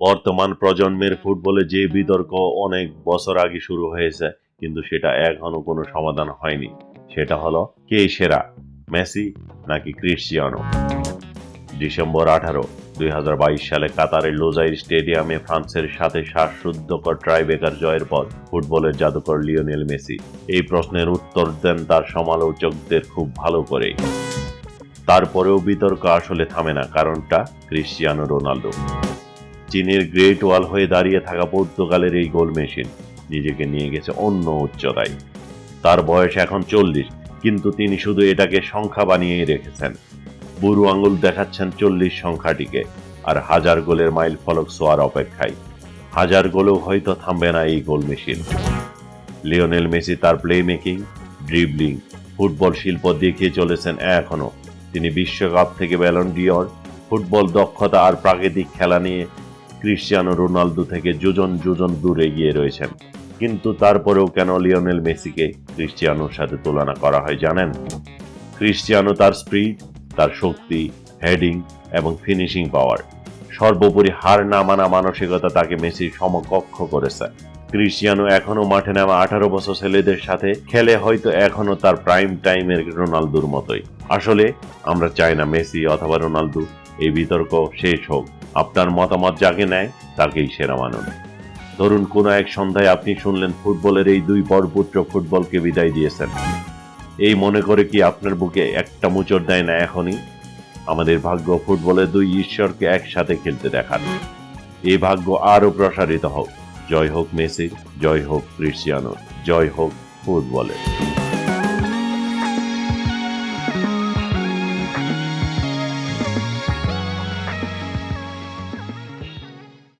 বর্তমান প্রজন্মের ফুটবলে যে বিতর্ক অনেক বছর আগে শুরু হয়েছে কিন্তু সেটা এখনও কোনো সমাধান হয়নি। সেটা হলো কে সেরা মেসি নাকি ক্রিশ্চিয়ানো? ডিসেম্বর আঠারো দুই সালে কাতারের লোজাইর স্টেডিয়ামে ফ্রান্সের সাথে শ্বাসরুদ্ধকর ট্রাইবেকার জয়ের পর ফুটবলের জাদুকর লিওনেল মেসি। এই প্রশ্নের উত্তর দেন তার সমালোচকদের খুব ভালো করে তারপরেও বিতর্ক আসলে থামে না কারণটা ক্রিশ্চিয়ানো রোনালদো। চীনের গ্রেট ওয়াল হয়ে দাঁড়িয়ে থাকা পর্তুগালের এই গোল মেশিন নিজেকে নিয়ে গেছে অন্য উচ্চতায় তার বয়স এখন চল্লিশ, কিন্তু তিনি শুধু এটাকে সংখ্যা বানিয়েই রেখেছেন। বুড়ো আঙুল দেখাচ্ছেন চল্লিশ সংখ্যাটিকে, আর হাজার গোলের মাইল ফলক সোয়ার অপেক্ষায়। হাজার গোলেও হয়তো থামবে না এই গোল মেশিন। লিওনেল মেসি তার প্লে মেকিং ড্রিবলিং ফুটবল শিল্প দেখিয়ে চলেছেন এখনও। তিনি বিশ্বকাপ থেকে ব্যালন ডিওর ফুটবল দক্ষতা আর প্রাকৃতিক খেলা নিয়ে ক্রিশ্চিয়ানো রোনালদো থেকে যোজন যোজন দূরে এগিয়ে রয়েছেন। কিন্তু তারপরেও কেন লিওনেল মেসিকে ক্রিশ্চিয়ানোর সাথে তুলনা করা হয় জানেন? ক্রিশ্চিয়ানো তার স্পিড, তার শক্তি, হেডিং এবং ফিনিশিং পাওয়ার। সর্বোপরি হার না মানা মানসিকতা তাকে মেসির সমকক্ষ করেছে। ক্রিশ্চিয়ানো এখনও মাঠে নামা আঠারো বছর ছেলেদের সাথে খেলে হয়তো এখনও তার প্রাইম টাইমের রোনালদোর মতোই। আসলে আমরা চাই না মেসি অথবা রোনালদো, এই বিতর্ক শেষ হোক। আপনার মতামত যাকে নেয়, তাকেই সেরা মানুন ধরুন কোনো এক সন্ধ্যায় আপনি শুনলেন ফুটবলের এই দুই বরপুত্র ফুটবলকে বিদায় দিয়েছেন। এই মনে করে কি আপনার বুকে একটা মুচড় দেয় না এখনই? আমাদের ভাগ্য ফুটবলের দুই ঈশ্বরকে একসাথে খেলতে দেখান। এই ভাগ্য আরও প্রসারিত হোক। জয় হোক মেসির জয় হোক ক্রিশ্চিয়ানোর জয় হোক ফুটবলের